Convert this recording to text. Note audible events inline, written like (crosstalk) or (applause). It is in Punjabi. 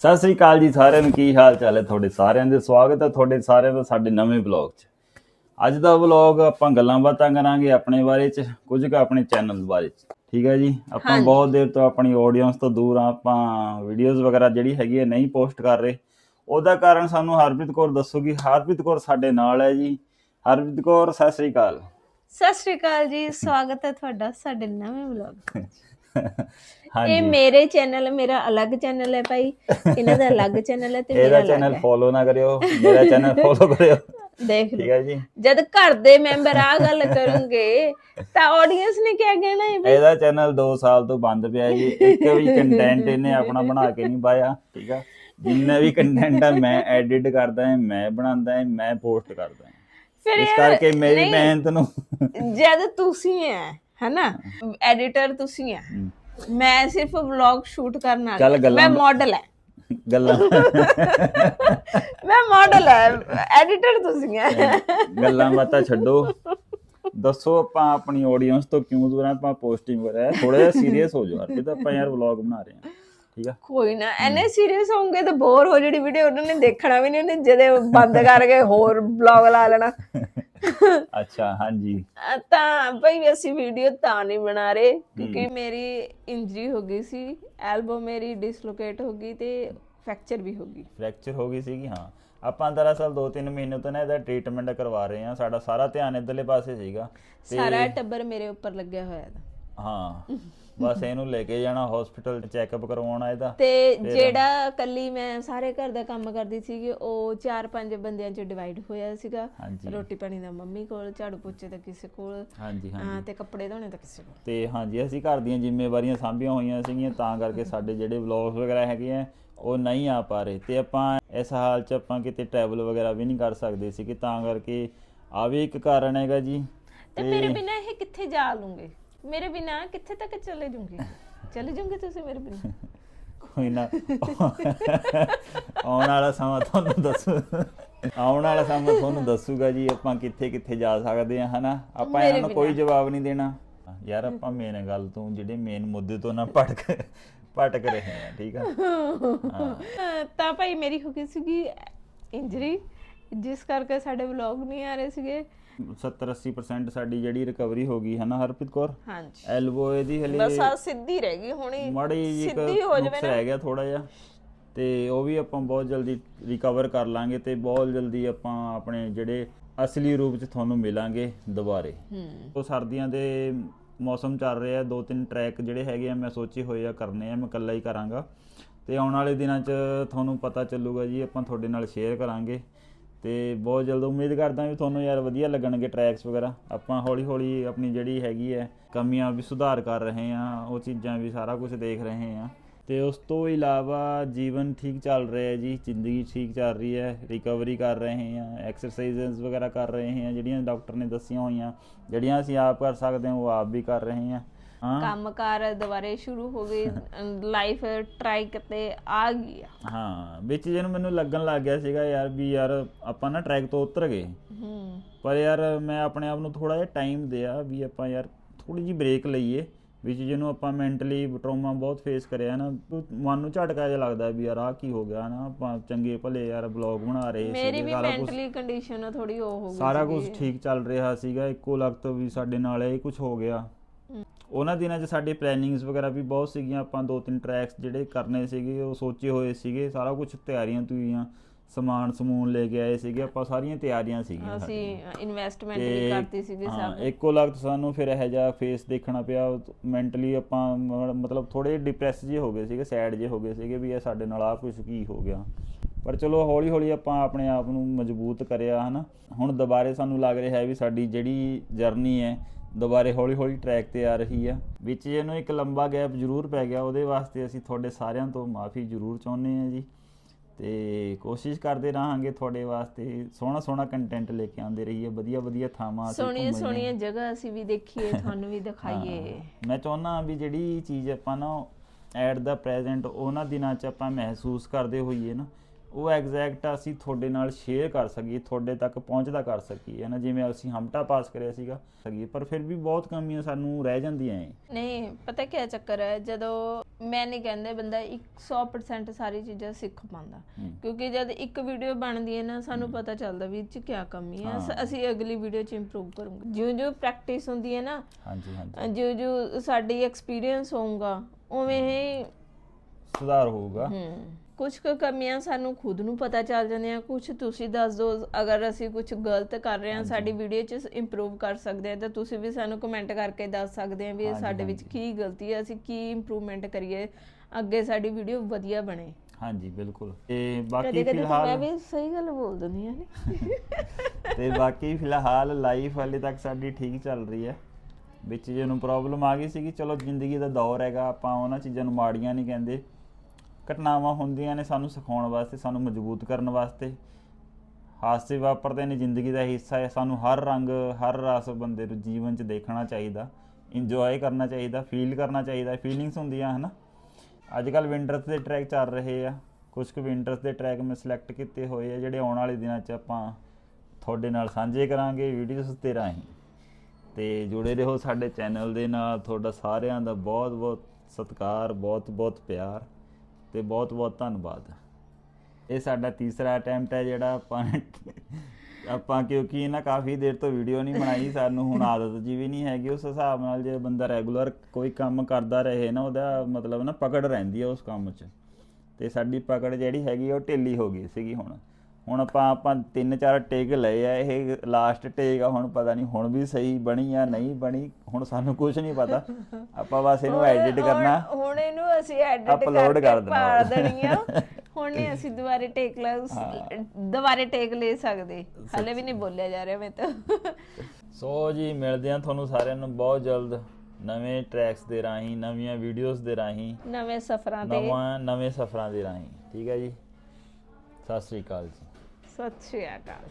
ਸਤਿ ਸ੍ਰੀ ਅਕਾਲ ਜੀ ਸਾਰਿਆਂ ਨੂੰ ਕੀ ਹਾਲ ਚਾਲ ਹੈ ਤੁਹਾਡੇ ਸਾਰਿਆਂ ਦੇ? ਸਵਾਗਤ ਹੈ ਤੁਹਾਡੇ ਸਾਰਿਆਂ ਦਾ ਸਾਡੇ ਨਵੇਂ ਵਲੌਗ 'ਚ। ਅੱਜ ਦਾ ਵਲੌਗ ਆਪਾਂ ਗੱਲਾਂ ਬਾਤਾਂ ਕਰਾਂਗੇ ਆਪਣੇ ਬਾਰੇ 'ਚ ਕੁਝ ਕੁ ਆਪਣੇ ਚੈਨਲ ਬਾਰੇ 'ਚ। ਠੀਕ ਹੈ ਜੀ? ਆਪਾਂ। ਬਹੁਤ ਦੇਰ ਤੋਂ ਆਪਣੀ ਆਡੀਅנס ਤੋਂ ਦੂਰ ਆ ਆਪਾਂ ਵੀਡੀਓਜ਼ ਵਗੈਰਾ ਜਿਹੜੀ ਹੈਗੀ ਹੈ ਨਹੀਂ ਪੋਸਟ ਕਰ ਰਹੇ। ਉਹਦਾ ਕਾਰਨ ਸਾਨੂੰ ਹਰਪ੍ਰੀਤ ਕੌਰ ਦੱਸੂਗੀ। ਹਰਪ੍ਰੀਤ ਕੌਰ ਸਾਡੇ ਨਾਲ ਹੈ ਜੀ। ਹਰਪ੍ਰੀਤ ਕੌਰ ਸਤਿ ਸ੍ਰੀ ਅਕਾਲ। ਸਤਿ ਸ਼੍ਰੀ ਅਕਾਲ ਜੀ ਸਵਾਗਤ ਹੈ ਤੁਹਾਡਾ ਸਾਡੇ ਨਵੇਂ ਵਲੌਗ (laughs) ਇਹ ਹਾਂਜੀ ਮੇਰੇ ਚੈਨਲ ਮੇਰਾ ਅਲੱਗ ਚੈਨਲ ਹੈ ਭਾਈ। ਇਹਨਾਂ ਦਾ ਅਲੱਗ ਚੈਨਲ ਹੈ ਤੇ ਮੇਰਾ ਇਹਦਾ ਅਲੱਗ ਚੈਨਲ ਹੈ। ਫੋਲੋ ਨਾ ਕਰਿਓ ਮੇਰਾ ਚੈਨਲ ਫੋਲੋ ਕਰਿਓ। ਦੇਖ ਠੀਕ ਲਓ। ਹੈ ਜੀ। ਜਦ ਘਰ ਦੇ ਮੈਂਬਰ ਆ ਗੱਲ ਕਰਨਗੇ ਤਾਂ ਆਡੀਅנס ਨੇ ਕੀ ਕਹਿਣਾ ਹੈ ਭਾਈ ਇਹਦਾ ਚੈਨਲ 2 ਸਾਲ ਤੋਂ ਬੰਦ ਪਿਆ ਜੀ। ਇੱਕ ਵੀ ਕੰਟੈਂਟ (laughs) ਇਹਨੇ ਆਪਣਾ ਬਣਾ ਕੇ ਨਹੀਂ ਪਾਇਆ ਠੀਕ ਆ? ਜਿੰਨਾ ਵੀ ਕੰਟੈਂਟ ਆ ਮੈਂ ਐਡਿਟ ਕਰਦਾ ਹਾਂ ਮੈਂ ਬਣਾਉਂਦਾ ਹਾਂ ਮੈਂ ਪੋਸਟ ਕਰਦਾ ਹਾਂ। ਫਿਰ ਇਸ ਯਾਰ, ਕਰਕੇ ਮੇਰੀ ਨਹੀਂ, ਮਿਹਨਤ ਨੂੰ ਜਦ ਤੁਸੀਂ ਹੈ ਹਨਾ? ਐਡੀਟਰ ਤੁਸੀਂ ਹੈ ਮੈਂ ਸਿਰਫ ਵਲੌਗ ਸ਼ੂਟ ਕਰਨ ਵਾਲੀ ਮੈਂ ਮਾਡਲ ਹੈ ਗੱਲਾਂ। ਮੈਂ ਮਾਡਲ ਹੈ ਐਡੀਟਰ ਤੁਸੀਂ ਹੈ ਗੱਲਾਂ ਬਾਤਾਂ ਛੱਡੋ। ਦੱਸੋ ਆਪਾਂ ਆਪਣੀ ਆਡੀਅנס ਤੋਂ ਕਿਉਂ ਦੂਰ ਆ? ਆਪਾਂ ਪੋਸਟਿੰਗ ਕਰ ਰਹੇ ਹਾਂ ਥੋੜਾ ਜਿਹਾ ਸੀਰੀਅਸ ਹੋ ਜਾਓ ਯਾਰ। ਤਾਂ ਆਪਾਂ ਯਾਰ ਵਲੌਗ ਬਣਾ ਰਹੇ ਹਾਂ ਠੀਕ ਆ? ਕੋਈ ਨਾ ਐਨੇ ਸੀਰੀਅਸ ਹੋਣਗੇ ਤਾਂ ਬੋਰ ਹੋ ਜਿਹੜੀ ਵੀਡੀਓ ਉਹਨਾਂ ਨੇ ਦੇਖਣਾ ਵੀ ਨਹੀਂ ਉਹਨੇ ਜਦੇ ਬੰਦ ਕਰਕੇ ਹੋਰ ਬਲੌਗ ਲਾ ਲੈਣਾ। (laughs) ਅੱਛਾ ਹਾਂਜੀ। ਤਾਂ ਭਈ ਅਸੀਂ ਵੀਡੀਓ ਤਾਂ ਨਹੀਂ ਬਣਾ ਰਹੇ ਕਿਉਂਕਿ ਮੇਰੀ ਇੰਜਰੀ ਹੋ ਗਈ ਸੀ ਐਲਬੋ ਮੇਰੀ ਡਿਸਲੋਕੇਟ ਹੋ ਗਈ ਤੇ ਫ੍ਰੈਕਚਰ ਵੀ ਹੋ ਗਈ। ਫ੍ਰੈਕਚਰ ਹੋ ਗਈ ਸੀਗੀ ਹਾਂ। ਆਪਾਂ ਦਰਅਸਲ 2-3 ਮਹੀਨੇ ਤੋਂ ਨਾ ਇਹਦਾ ਟ੍ਰੀਟਮੈਂਟ ਕਰਵਾ ਰਹੇ ਹਾਂ ਸਾਡਾ ਸਾਰਾ ਧਿਆਨ ਇਧਰਲੇ ਪਾਸੇ ਸੀਗਾ। ਸਾਰਾ ਟੱਬਰ ਮੇਰੇ ਉੱਪਰ ਲੱਗਿਆ ਹੋਇਆ ਹੈ ਹਾਂ। ਬਸ ਇਹਨੂੰ ਲੈ ਕੇ ਜਾਣਾ ਹਸਪੀਟਲ ਚੈੱਕਅਪ ਕਰਵਾਉਣਾ ਇਹਦਾ। ਤੇ ਜਿਹੜਾ ਕੱਲੀ ਮੈਂ ਸਾਰੇ ਘਰ ਦਾ ਕੰਮ ਕਰਦੀ ਸੀਗੀ ਉਹ ਚਾਰ ਪੰਜ ਬੰਦਿਆਂ 'ਚ ਡਿਵਾਈਡ ਹੋਇਆ ਸੀਗਾ। ਹਾਂਜੀ। ਰੋਟੀ ਪਾਣੀ ਦਾ ਮੰਮੀ ਕੋਲ ਝਾੜੂ ਪੋਚੇ ਦਾ ਕਿਸੇ ਕੋਲ ਹਾਂਜੀ ਹਾਂ ਤੇ ਕੱਪੜੇ ਧੋਣੇ ਦਾ ਕਿਸੇ ਕੋਲ। ਤੇ ਹਾਂਜੀ ਅਸੀਂ ਘਰ ਦੀਆਂ ਜ਼ਿੰਮੇਵਾਰੀਆਂ ਸਾਂਭੀਆਂ ਹੋਈਆਂ ਸੀਗੀਆਂ ਤਾਂ ਕਰਕੇ ਸਾਡੇ ਜਿਹੜੇ ਵਲੌਗਸ ਵਗੈਰਾ ਹੈਗੇ ਆ ਉਹ ਨਹੀਂ ਆ ਪਾ ਰਹੇ। ਤੇ ਆਪਾਂ ਇਸ ਹਾਲ 'ਚ ਆਪਾਂ ਕਿਤੇ ਟਰੈਵਲ ਵਗੈਰਾ ਵੀ ਨਹੀਂ ਕਰ ਸਕਦੇ ਸੀ ਕਿ ਤਾਂ ਕਰਕੇ ਆ ਵੀ ਇੱਕ ਕਾਰਨ ਹੈਗਾ ਜੀ। ਤੇ ਮੇਰੇ ਬਿਨਾ ਇਹ ਕਿੱਥੇ ਜਾ ਲੂੰਗੇ? ਮੇਰੇ ਬਿਨਾ ਕਿੱਥੇ ਤੱਕ ਚਲੇ ਜੂੰਗੇ? ਚਲੇ ਜੂੰਗੇ ਤੁਸੀਂ ਮੇਰੇ ਬਿਨਾ? ਕੋਈ ਨਾ। ਆਉਣ ਵਾਲਾ ਸਮਾਂ ਤੁਹਾਨੂੰ ਦੱਸੂ। ਆਉਣ ਵਾਲਾ ਸਮਾਂ ਤੁਹਾਨੂੰ ਦੱਸੂਗਾ ਜੀ ਆਪਾਂ ਕਿੱਥੇ ਕਿੱਥੇ ਜਾ ਸਕਦੇ ਆ ਹਨਾ? ਆਪਾਂ ਇਹਨਾਂ ਨੂੰ ਕੋਈ ਜਵਾਬ ਨਹੀਂ ਦੇਣਾ। ਯਾਰ ਆਪਾਂ ਮੇਨ ਗੱਲ ਤੋਂ ਜਿਹੜੇ ਮੇਨ ਮੁੱਦੇ ਤੋਂ ਨਾ ਭਟਕ ਭਟਕ ਰਹੇ ਆ ਠੀਕ ਆ? ਤਾਂ ਭਾਈ ਮੇਰੀ ਹੋ ਗਈ ਸੀਗੀ ਇੰਜਰੀ ਜਿਸ ਕਰਕੇ ਸਾਡੇ ਵਲੌਗ ਨਹੀਂ ਆ ਰਹੇ ਸੀਗੇ। 70 80% ਸਾਡੀ ਜਿਹੜੀ ਰਿਕਵਰੀ ਹੋ ਗਈ ਹਨਾ ਹਰਪ੍ਰੀਤ ਕੌਰ? ਹਾਂਜੀ। ਐਲਬੋ ਇਹਦੀ ਹਲੇ ਬਸ ਆ ਸਿੱਧੀ ਰਹਿ ਗਈ ਹੁਣੀ ਮਾੜੀ ਇੱਕ ਸਿੱਧੀ ਹੋ ਜਾਵੇ ਨੁਕਸ ਰਹਿ ਗਿਆ ਥੋੜਾ ਜਿਹਾ। ਤੇ ਉਹ ਵੀ ਆਪਾਂ ਬਹੁਤ ਜਲਦੀ ਰਿਕਵਰ ਕਰ ਲਾਂਗੇ ਤੇ ਬਹੁਤ ਜਲਦੀ ਆਪਾਂ ਆਪਣੇ ਜਿਹੜੇ ਅਸਲੀ ਰੂਪ ਚ ਤੁਹਾਨੂੰ ਮਿਲਾਂਗੇ ਦੁਬਾਰੇ। ਹੂੰ। ਉਹ ਸਰਦੀਆਂ ਦੇ ਮੌਸਮ ਚੱਲ ਰਿਹਾ ਦੋ ਤਿੰਨ ਟਰੈਕ ਜਿਹੜੇ ਹੈਗੇ ਆ ਮੈਂ ਸੋਚੇ ਹੋਏ ਆ ਕਰਨੇ ਆ ਮੈਂ ਇਕੱਲਾ ਹੀ ਕਰਾਂਗਾ। ਤੇ ਆਉਣ ਵਾਲੇ ਦਿਨਾਂ 'ਚ ਤੁਹਾਨੂੰ ਪਤਾ ਚੱਲੂਗਾ ਜੀ ਆਪਾਂ ਤੁਹਾਡੇ ਨਾਲ ਸ਼ੇਅਰ ਕਰਾਂਗੇ। ਤੇ ਬਹੁਤ ਜਲਦ ਉਮੀਦ ਕਰਦਾ ਵੀ ਤੁਹਾਨੂੰ ਯਾਰ ਵਧੀਆ ਲੱਗਣਗੇ ਟਰੈਕਸ ਵਗੈਰਾ। ਆਪਾਂ ਹੌਲੀ ਹੌਲੀ ਆਪਣੀ ਜਿਹੜੀ ਹੈਗੀ ਹੈ, ਕਮੀਆਂ ਵੀ ਸੁਧਾਰ ਕਰ ਰਹੇ ਆ ਉਹ ਚੀਜ਼ਾਂ ਵੀ ਸਾਰਾ ਕੁਝ ਦੇਖ ਰਹੇ ਆ ਤੇ ਉਸ ਤੋਂ ਇਲਾਵਾ ਜੀਵਨ ਠੀਕ ਚੱਲ ਰਿਹਾ ਹੈ ਜੀ, ਜ਼ਿੰਦਗੀ ਠੀਕ ਚੱਲ ਰਹੀ ਹੈ ਰਿਕਵਰੀ ਕਰ ਰਹੇ ਆ ਐਕਸਰਸਾਈਜ਼ਸ ਵਗੈਰਾ ਕਰ ਰਹੇ ਆ ਜਿਹੜੀਆਂ ਡਾਕਟਰ ਨੇ ਦੱਸੀਆਂ ਹੋਈਆਂ, ਜਿਹੜੀਆਂ ਅਸੀਂ ਆਪ ਕਰ ਸਕਦੇ ਹਾਂ, ਉਹ ਆਪ ਵੀ ਕਰ ਰਹੇ ਆ ਹਾਂ। ਕੰਮਕਾਰ ਦੁਬਾਰੇ ਸ਼ੁਰੂ ਹੋ ਗਈ ਲਾਈਫ ਟਰਾਈ ਕਰਤੇ ਆ ਗਈ ਆ। ਹਾਂ ਵਿੱਚ ਜਿਹਨੂੰ ਮੈਨੂੰ ਲੱਗਣ ਲੱਗ ਗਿਆ ਸੀਗਾ ਯਾਰ ਵੀ ਯਾਰ ਆਪਾਂ ਨਾ ਟਰੈਕ ਤੋਂ ਉਤਰ ਗਏ। ਹੂੰ। ਪਰ ਯਾਰ ਮੈਂ ਆਪਣੇ ਆਪ ਨੂੰ ਥੋੜਾ ਜਿਹਾ ਟਾਈਮ ਦਿਆ ਵੀ ਆਪਾਂ ਯਾਰ ਥੋੜੀ ਜਿਹੀ ਬ੍ਰੇਕ ਲਈਏ। ਵਿੱਚ ਜਿਹਨੂੰ ਆਪਾਂ ਮੈਂਟਲੀ ਟਰੋਮਾ ਬਹੁਤ ਫੇਸ ਕਰਿਆ ਨਾ ਮਨ ਨੂੰ ਝਟਕਾ ਜਿਹਾ ਲੱਗਦਾ ਵੀ ਯਾਰ ਆਹ ਕੀ ਹੋ ਗਿਆ ਨਾ ਆਪਾਂ ਚੰਗੇ ਭਲੇ ਯਾਰ ਬਲੌਗ ਬਣਾ ਰਹੇ ਮੇਰੀ ਵੀ ਸਾਰਾ ਕੁਝ ਮੈਂਟਲੀ ਕੰਡੀਸ਼ਨ ਥੋੜੀ ਉਹ ਹੋ ਗਈ ਸਾਰਾ ਕੁਝ ਠੀਕ ਚੱਲ ਰਿਹਾ ਸੀਗਾ ਇੱਕੋ ਲਗਤ ਵੀ ਸਾਡੇ ਨਾਲ ਇਹ ਕੁਝ ਹੋ ਗਿਆ। ਉਹਨਾਂ ਦਿਨਾਂ 'ਚ ਸਾਡੀ ਪਲੈਨਿੰਗਸ ਵਗੈਰਾ ਵੀ ਬਹੁਤ ਸੀਗੀਆਂ ਆਪਾਂ ਦੋ ਤਿੰਨ ਟਰੈਕਸ ਜਿਹੜੇ ਕਰਨੇ ਸੀਗੇ ਉਹ ਸੋਚੇ ਹੋਏ ਸੀਗੇ ਸਾਰਾ ਕੁਝ ਤਿਆਰੀਆਂ ਤੁਈਆਂ ਸਮਾਨ ਸਮੂਨ ਲੈ ਕੇ ਆਏ ਸੀਗੇ ਆਪਾਂ ਸਾਰੀਆਂ ਤਿਆਰੀਆਂ ਸੀਗੀਆਂ ਅਸੀਂ ਇਨਵੈਸਟਮੈਂਟ ਵੀ ਕਰਤੀ ਸੀਗੀ ਹਾਂ ਸਭ। ਇੱਕੋ ਲਗਤ ਸਾਨੂੰ ਫਿਰ ਇਹ ਜਿਹਾ ਫੇਸ ਦੇਖਣਾ ਪਿਆ ਮੈਂਟਲੀ ਆਪਾਂ ਮਤਲਬ ਥੋੜੇ ਡਿਪਰੈਸ ਜਿਹੇ ਹੋ ਗਏ ਸੀਗੇ ਸੈਡ ਜਿਹੇ ਹੋ ਗਏ ਸੀਗੇ ਵੀ ਇਹ ਸਾਡੇ ਨਾਲ ਆ ਕੁਝ ਕੀ ਹੋ ਗਿਆ। ਪਰ ਚਲੋ ਹੌਲੀ ਹੌਲੀ ਆਪਾਂ ਆਪਣੇ ਆਪ ਨੂੰ ਮਜ਼ਬੂਤ ਕਰਿਆ ਹਨਾ। ਹੁਣ ਦੁਬਾਰੇ ਸਾਨੂੰ ਲੱਗ ਰਿਹਾ ਹੈ ਵੀ ਸਾਡੀ ਜਿਹੜੀ ਜਰਨੀ ਹੈ ਦੁਬਾਰੇ ਹੌਲੀ ਹੌਲੀ ਟਰੈਕ ਤੇ ਆ ਰਹੀ ਆ। ਵਿੱਚ ਇਹਨੂੰ ਇੱਕ ਲੰਬਾ ਗੈਪ ਜ਼ਰੂਰ ਪੈ ਗਿਆ ਉਹਦੇ ਵਾਸਤੇ ਅਸੀਂ ਤੁਹਾਡੇ ਸਾਰਿਆਂ ਤੋਂ ਮਾਫੀ ਜ਼ਰੂਰ ਚਾਹੁੰਦੇ ਹਾਂ ਜੀ। ਤੇ ਕੋਸ਼ਿਸ਼ ਕਰਦੇ ਰਹਾਂਗੇ ਤੁਹਾਡੇ ਵਾਸਤੇ ਸੋਹਣਾ ਸੋਹਣਾ ਕੰਟੈਂਟ ਲੈ ਕੇ ਆਉਂਦੇ ਰਹੀਏ ਵਧੀਆ ਵਧੀਆ ਥਾਵਾਂ ਅਸੀਂ ਸੋਹਣੀਆਂ ਸੋਹਣੀਆਂ ਜਗ੍ਹਾ ਅਸੀਂ ਵੀ ਦੇਖੀਏ ਤੁਹਾਨੂੰ ਵੀ ਦਿਖਾਈਏ। ਮੈਂ ਚਾਹੁੰਦਾ ਵੀ ਜਿਹੜੀ ਚੀਜ਼ ਆਪਾਂ ਨਾ ਐਟ ਦਾ ਪ੍ਰੈਜ਼ੈਂਟ ਉਹਨਾਂ ਦਿਨਾਂ 'ਚ ਆਪਾਂ ਮਹਿਸੂਸ ਕਰਦੇ ਹੋਈਏ ਨਾ ਉਹ ਐਗਜ਼ੈਕਟ ਅਸੀਂ ਤੁਹਾਡੇ ਨਾਲ ਸ਼ੇਅਰ ਕਰ ਸਕੀਏ ਤੁਹਾਡੇ ਤੱਕ ਪਹੁੰਚਦਾ ਕਰ ਸਕੀਏ ਹੈ ਨਾ ਜਿਵੇਂ ਅਸੀਂ ਹਮਟਾ ਪਾਸ ਕਰਿਆ ਸੀਗਾ ਸਕੀਏ ਪਰ ਫਿਰ ਵੀ ਬਹੁਤ ਕਮੀਆਂ ਸਾਨੂੰ ਰਹਿ ਜਾਂਦੀਆਂ ਐ। ਨਹੀਂ ਪਤਾ ਕੀ ਚੱਕਰ ਹੈ? ਜਦੋਂ ਮੈਂ ਨਹੀਂ ਕਹਿੰਦੇ ਬੰਦਾ 100% ਸਾਰੀ ਚੀਜ਼ਾਂ ਸਿੱਖ ਪਾਉਂਦਾ। ਕਿਉਂਕਿ ਜਦ ਇੱਕ ਵੀਡੀਓ ਬਣਦੀ ਹੈ ਨਾ ਸਾਨੂੰ ਪਤਾ ਚੱਲਦਾ ਵੀ ਇਹ ਚ ਕੀ ਕਮੀ ਹੈ। ਅਸੀਂ ਅਗਲੀ ਵੀਡੀਓ ਚ ਇੰਪਰੂਵ ਕਰੂੰਗੇ। ਜਿਉਂ ਜਿਉਂ ਪ੍ਰੈਕਟਿਸ ਹੁੰਦੀ ਹੈ ਨਾ ਹਾਂਜੀ ਹਾਂਜੀ। ਜਿਉਂ ਜਿਉਂ ਸਾਡੀ ਐਕਸਪੀਰੀਅੰਸ ਹੋਊਗਾ ਉਵੇਂ ਹੀ। ਸੁਧਾਰ ਹੋਊਗਾ। ਹੂੰ। ਕੁਝ ਕੁ ਕਮੀਆਂ ਸਾਨੂੰ ਖੁਦ ਨੂੰ ਪਤਾ ਚੱਲ ਜਾਂਦੀਆਂ ਕੁਝ ਤੁਸੀਂ ਦੱਸ ਦਿਓ ਅਗਰ ਅਸੀਂ ਕੁਝ ਗਲਤ ਕਰ ਰਹੇ ਹਾਂ ਸਾਡੀ ਵੀਡੀਓ 'ਚ ਇੰਪਰੂਵ ਕਰ ਸਕਦੇ ਆ ਤਾਂ ਤੁਸੀਂ ਵੀ ਸਾਨੂੰ ਕਮੈਂਟ ਕਰਕੇ ਦੱਸ ਸਕਦੇ ਆ ਵੀ ਸਾਡੇ ਵਿੱਚ ਕੀ ਗਲਤੀ ਹੈ ਅਸੀਂ ਕੀ ਇੰਪਰੂਵਮੈਂਟ ਕਰੀਏ ਅੱਗੇ ਸਾਡੀ ਵੀਡੀਓ ਵਧੀਆ ਬਣੇ। ਹਾਂਜੀ ਬਿਲਕੁਲ। ਤੇ ਬਾਕੀ ਤਾਂ ਮੈਂ ਫਿਲਹਾਲ ਵੀ ਸਹੀ ਗੱਲ ਬੋਲ ਦਿੰਦੀ ਹਾਂ ਨੀ। (laughs) ਤੇ ਬਾਕੀ ਫਿਲਹਾਲ ਲਾਈਫ ਹਾਲੇ ਤੱਕ ਸਾਡੀ ਠੀਕ ਚੱਲ ਰਹੀ ਹੈ। ਵਿੱਚ ਜਿਹਨੂੰ ਪ੍ਰੋਬਲਮ ਆ ਗਈ ਸੀਗੀ ਚਲੋ ਜ਼ਿੰਦਗੀ ਦਾ ਦੌਰ ਹੈਗਾ ਆਪਾਂ ਉਹਨਾਂ ਚੀਜ਼ਾਂ ਨੂੰ ਮਾੜੀਆਂ ਨਹੀਂ ਕਹਿੰਦੇ। ਘਟਨਾਵਾਂ ਹੁੰਦੀਆਂ ਨੇ ਸਾਨੂੰ ਸਿਖਾਉਣ ਵਾਸਤੇ, ਸਾਨੂੰ ਮਜ਼ਬੂਤ ਕਰਨ ਵਾਸਤੇ। ਹਾਦਸੇ ਵਾਪਰਦੇ ਨੇ, ਜ਼ਿੰਦਗੀ ਦਾ ਹਿੱਸਾ ਹੈ। ਸਾਨੂੰ ਹਰ ਰੰਗ, ਹਰ ਰਸ ਬੰਦੇ ਨੂੰ ਜੀਵਨ 'ਚ ਦੇਖਣਾ ਚਾਹੀਦਾ ਇੰਜੋਏ ਕਰਨਾ ਚਾਹੀਦਾ ਫੀਲ ਕਰਨਾ ਚਾਹੀਦਾ ਫੀਲਿੰਗਸ ਹੁੰਦੀਆਂ, ਹਨਾ। ਅੱਜ ਕੱਲ ਵਿੰਟਰਸ ਦੇ ਟਰੈਕ ਚੱਲ ਰਹੇ ਆ। ਕੁਝ ਕੁ ਵਿੰਟਰਸ ਦੇ ਟਰੈਕ ਮੈਂ ਸਿਲੈਕਟ ਕੀਤੇ ਹੋਏ ਆ, ਜਿਹੜੇ ਆਉਣ ਵਾਲੇ ਦਿਨਾਂ 'ਚ ਆਪਾਂ ਤੁਹਾਡੇ ਨਾਲ ਸਾਂਝੇ ਕਰਾਂਗੇ ਵੀਡੀਓਜ਼ ਤੇ ਰਾਹੀਂ। ਤੇ ਜੁੜੇ ਰਹੋ ਸਾਡੇ ਚੈਨਲ ਦੇ ਨਾਲ। ਤੁਹਾਡਾ ਸਾਰਿਆਂ ਦਾ ਬਹੁਤ ਬਹੁਤ ਸਤਿਕਾਰ ਬਹੁਤ ਬਹੁਤ ਪਿਆਰ। ਤੇ ਬਹੁਤ ਬਹੁਤ ਧੰਨਵਾਦ। ਇਹ ਸਾਡਾ ਤੀਸਰਾ ਅਟੈਂਪਟ ਹੈ ਜਿਹੜਾ ਆਪਾਂ (laughs) ਆਪਾਂ ਕਿਉਂਕਿ ਨਾ ਕਾਫੀ ਦੇਰ ਤੋਂ ਵੀਡੀਓ ਨਹੀਂ ਬਣਾਈ, ਸਾਨੂੰ ਹੁਣ ਆਦਤ ਜੀ ਵੀ ਨਹੀਂ ਹੈਗੀ, ਉਸ ਹਿਸਾਬ ਨਾਲ ਜੇ ਬੰਦਾ ਰੈਗੂਲਰ ਕੋਈ ਕੰਮ ਕਰਦਾ ਰਹੇ ਨਾ, ਉਹਦਾ ਮਤਲਬ ਨਾ ਪਕੜ ਰਹਿੰਦੀ ਹੈ ਉਸ ਕੰਮ 'ਚ। ਤੇ ਸਾਡੀ ਪਕੜ ਜਿਹੜੀ ਹੈਗੀ ਉਹ ਢਿੱਲੀ ਹੋ ਗਈ ਸੀਗੀ ਹੁਣ। ਹੁਣ ਆਪਾਂ ਆਪਾਂ ਤਿੰਨ ਚਾਰ ਟੇਕ ਲਏ ਆ ਇਹ ਲਾਸਟ ਟੇਕ ਆ ਹੁਣ ਪਤਾ ਨਹੀਂ ਹੁਣ ਵੀ ਸਹੀ ਬਣੀ ਆ ਨਹੀਂ ਬਣੀ ਹੁਣ ਸਾਨੂੰ ਕੁਝ ਨਹੀਂ ਪਤਾ। ਆਪਾਂ ਬਸ ਇਹਨੂੰ ਐਡਿਟ ਕਰਨਾ। ਹੁਣ- ਇਹਨੂੰ ਅਸੀਂ ਐਡਿਟ ਕਰ ਦੇਣਾ। ਪਾ ਵਾ। ਦੇਣੀਆਂ ਹੁਣ ਨਹੀਂ ਅਸੀਂ ਦੁਬਾਰੇ ਟੇਕ ਲਾ ਦੁਬਾਰੇ ਟੇਕ ਲੈ ਸਕਦੇ। ਹਲੇ ਵੀ ਨਹੀਂ ਬੋਲਿਆ ਜਾ ਰਿਹਾ ਮੈਂ ਤਾਂ। ਸੋ ਜੀ ਮਿਲਦੇ ਆ ਤੁਹਾਨੂੰ ਸਾਰਿਆਂ ਨੂੰ ਬਹੁਤ ਜਲਦ ਨਵੇਂ ਟਰੈਕਸ ਦੇ ਰਾਹੀਂ ਨਵੀਆਂ ਵੀਡੀਓਜ਼ ਦੇ ਰਾਹੀਂ ਨਵੇਂ ਸਫ਼ਰਾਂ ਨਵਾਂ ਨਵੇਂ ਸਫ਼ਰਾਂ ਦੇ ਰਾਹੀਂ। ਠੀਕ ਹੈ ਜੀ? ਸਤਿ ਸ੍ਰੀ ਅਕਾਲ ਜੀ। ਸਤਿ ਸ਼੍ਰੀ ਅਕਾਲ